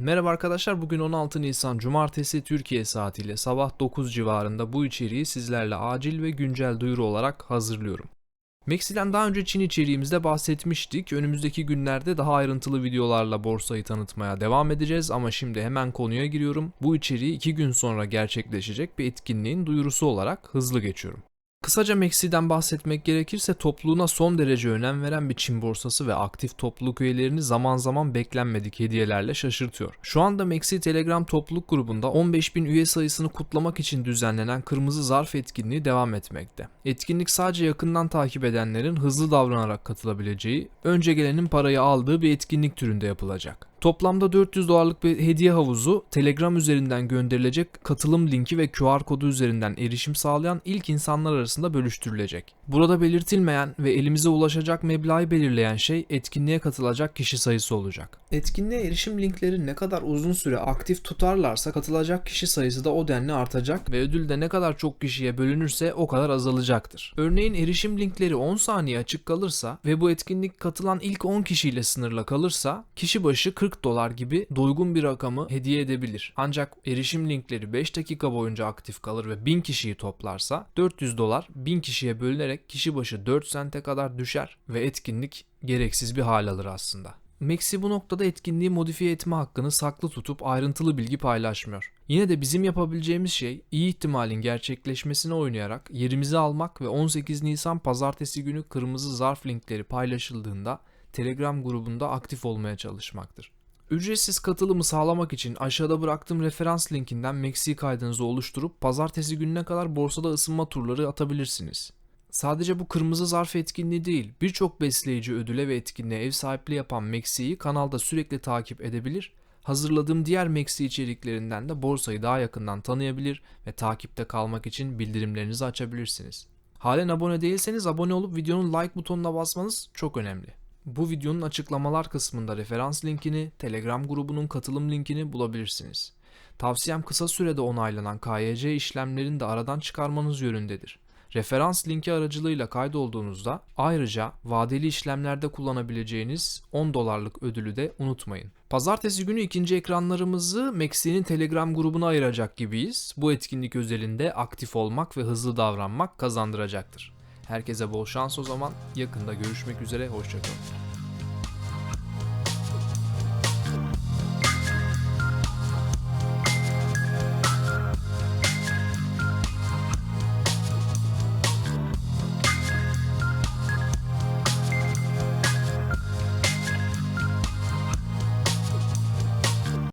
Merhaba arkadaşlar bugün 16 Nisan Cumartesi Türkiye saatiyle sabah 9 civarında bu içeriği sizlerle acil ve güncel duyuru olarak hazırlıyorum. Mexi'den daha önce Çin içeriğimizde bahsetmiştik. Önümüzdeki günlerde daha ayrıntılı videolarla borsayı tanıtmaya devam edeceğiz ama şimdi hemen konuya giriyorum. Bu içeriği 2 gün sonra gerçekleşecek bir etkinliğin duyurusu olarak hızlı geçiyorum. Kısaca Mexi'den bahsetmek gerekirse topluluğuna son derece önem veren bir Çin borsası ve aktif topluluk üyelerini zaman zaman beklenmedik hediyelerle şaşırtıyor. Şu anda Mexi Telegram topluluk grubunda 15.000 üye sayısını kutlamak için düzenlenen Kırmızı Zarf etkinliği devam etmekte. Etkinlik sadece yakından takip edenlerin hızlı davranarak katılabileceği, önce gelenin parayı aldığı bir etkinlik türünde yapılacak. Toplamda 400 dolarlık bir hediye havuzu Telegram üzerinden gönderilecek katılım linki ve QR kodu üzerinden erişim sağlayan ilk insanlar arasında bölüştürülecek. Burada belirtilmeyen ve elimize ulaşacak meblağı belirleyen şey etkinliğe katılacak kişi sayısı olacak. Etkinliğe erişim linkleri ne kadar uzun süre aktif tutarlarsa katılacak kişi sayısı da o denli artacak ve ödül de ne kadar çok kişiye bölünürse o kadar azalacaktır. Örneğin erişim linkleri 10 saniye açık kalırsa ve bu etkinlik katılan ilk 10 kişiyle sınırlı kalırsa kişi başı 40 dolar gibi doygun bir rakamı hediye edebilir. Ancak erişim linkleri 5 dakika boyunca aktif kalır ve 1000 kişiyi toplarsa 400 dolar 1000 kişiye bölünerek kişi başı 4 sente kadar düşer ve etkinlik gereksiz bir hal alır aslında. Maxi bu noktada etkinliği modifiye etme hakkını saklı tutup ayrıntılı bilgi paylaşmıyor. Yine de bizim yapabileceğimiz şey iyi ihtimalin gerçekleşmesine oynayarak yerimizi almak ve 18 Nisan pazartesi günü kırmızı zarf linkleri paylaşıldığında Telegram grubunda aktif olmaya çalışmaktır. Ücretsiz katılımı sağlamak için aşağıda bıraktığım referans linkinden Maxi kaydınızı oluşturup pazartesi gününe kadar borsada ısınma turları atabilirsiniz. Sadece bu kırmızı zarf etkinliği değil, birçok besleyici ödüle ve etkinliğe ev sahipliği yapan Maxi'yi kanalda sürekli takip edebilir, hazırladığım diğer Maxi içeriklerinden de borsayı daha yakından tanıyabilir ve takipte kalmak için bildirimlerinizi açabilirsiniz. Halen abone değilseniz abone olup videonun like butonuna basmanız çok önemli. Bu videonun açıklamalar kısmında referans linkini, Telegram grubunun katılım linkini bulabilirsiniz. Tavsiyem kısa sürede onaylanan KYC işlemlerini de aradan çıkarmanız yönündedir. Referans linki aracılığıyla kaydolduğunuzda ayrıca vadeli işlemlerde kullanabileceğiniz 10 dolarlık ödülü de unutmayın. Pazartesi günü ikinci ekranlarımızı Maxi'nin Telegram grubuna ayıracak gibiyiz. Bu etkinlik özelinde aktif olmak ve hızlı davranmak kazandıracaktır. Herkese bol şans o zaman. Yakında görüşmek üzere. Hoşçakalın.